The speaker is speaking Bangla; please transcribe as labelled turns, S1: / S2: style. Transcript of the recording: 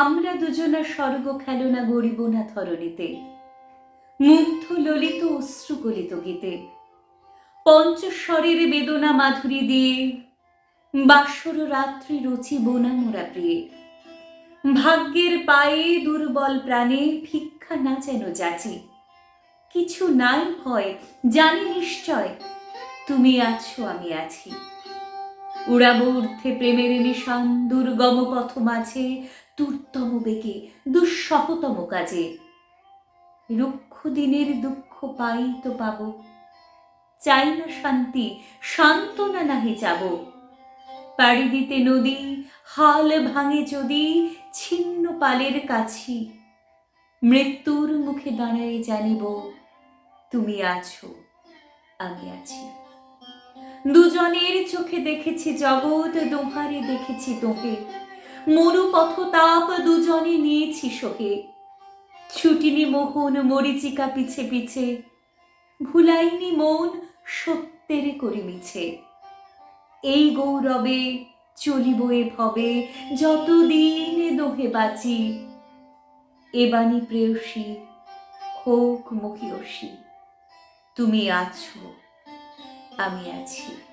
S1: আমরা দুজনা স্বর্গ খেলনা গড়িব না ধরণীতে। মুগ্ধ ললিত অশ্রুকলিত গীতে। পঞ্চস্বরের বেদনা মাধুরী দিয়ে বাসর রাত্রি রচিব না মোরা প্রিয়ে। ভাগ্যের পায়ে দুর্বল প্রাণে ভিক্ষা না যেন যাচি। কিছু নাই ভয়, জানি নিশ্চয়, তুমি আছো, আমি আছি। উড়াব ঊর্ধ্বে প্রেমের নিশান, দুর্গম পথ মাঝে দুর্তম বেগে, দুঃসহতম কাজে। রুক্ষ দিনের দুঃখ পাই তো পাব। চাই না শান্তি, সান্ত্বনা নাহি যাব। পাড়ি দিতে নদী, হাল ভাঙে যদি, ছিন্ন পালের কাছি। মৃত্যুর মুখে দাঁড়ায় জানিব, তুমি আছো, আমি আছি। দুজনের চোখে দেখেছি জগৎ, দোহারে দেখেছি তোকে। মরু পথ তাপ দুজনে নিয়েছি সোহে ছুটিনি মোহন মরিচিকা পিছে পিছে, ভুলাইনি মন সত্যের করি মিছে। এই গৌরবে চলিব এ ভবে, যতদিন দোহে বাঁচি এবানি প্রেয়সী, হোক মুখিয়সী তুমি আছো, আমি আছি।